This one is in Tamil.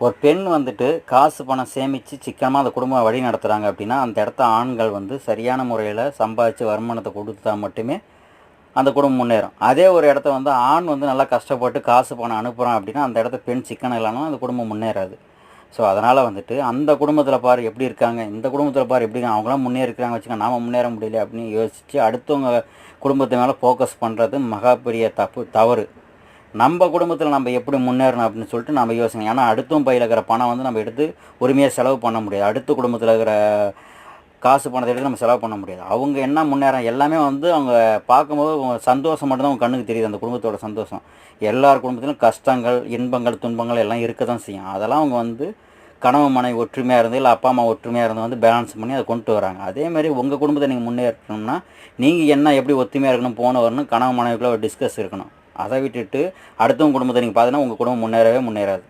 ஒரு பெண் வந்துட்டு காசு பணம் சேமித்து சிக்கனமாக அந்த குடும்பம் வழி நடத்துகிறாங்க அப்படின்னா அந்த இடத்த ஆண்கள் வந்து சரியான முறையில் சம்பாதிச்சு வருமானத்தை கொடுத்தா மட்டுமே அந்த குடும்பம் முன்னேறும். அதே ஒரு இடத்த வந்து ஆண் வந்து நல்லா கஷ்டப்பட்டு காசு பணம் அனுப்புகிறான் அப்படின்னா அந்த இடத்த பெண் சிக்கனம் இல்லாமல் அந்த குடும்பம் முன்னேறாது. ஸோ அதனால் வந்துட்டு அந்த குடும்பத்தில் பாரு எப்படி இருக்காங்க இந்த குடும்பத்தில் பாரு எப்படி இருக்காங்க அவங்களாம் முன்னேறிக்கிறாங்க இருக்காங்க வச்சுக்க முன்னேற முடியல அப்படின்னு யோசித்து அடுத்தவங்க குடும்பத்து மேலே ஃபோக்கஸ் பண்ணுறது மகா பெரிய தப்பு தவறு. நம்ம குடும்பத்தில் நம்ம எப்படி முன்னேறணும் அப்படின்னு சொல்லிட்டு நம்ம யோசிக்கணும் ஏன்னா அடுத்தும் பையில் இருக்கிற பணம் வந்து நம்ம எடுத்து உரிமையாக செலவு பண்ண முடியாது. அடுத்த குடும்பத்தில் இருக்கிற காசு பணத்தை எடுத்து நம்ம செலவு பண்ண முடியாது. அவங்க என்ன முன்னேறம் எல்லாமே வந்து அவங்க பார்க்கும்போது சந்தோஷம் மட்டும்தான் அவங்க கண்ணுக்கு தெரியுது. அந்த குடும்பத்தோட சந்தோஷம். எல்லார் குடும்பத்திலும் கஷ்டங்கள் இன்பங்கள் துன்பங்கள் எல்லாம் இருக்க தான் செய்யும். அதெல்லாம் அவங்க வந்து கணவன் மனைவி ஒற்றுமையாக இருந்து இல்லை அப்பா அம்மா ஒற்றுமையாக இருந்து வந்து பேலன்ஸ் பண்ணி அதை கொண்டு வராங்க. அதே மாதிரி உங்கள் குடும்பத்தை நீங்கள் முன்னேற்றணும்னா நீங்கள் என்ன எப்படி ஒற்றுமையாக இருக்கணும் போன வரணும் கணவன் மனைவிக்குள்ளே ஒரு டிஸ்கஸ் இருக்கணும். அதை விட்டுட்டு அடுத்தவங்க குடும்பத்தை நீங்கள் பார்த்தீங்கன்னா உங்கள் குடும்பம் முன்னேறவே முன்னேறாது.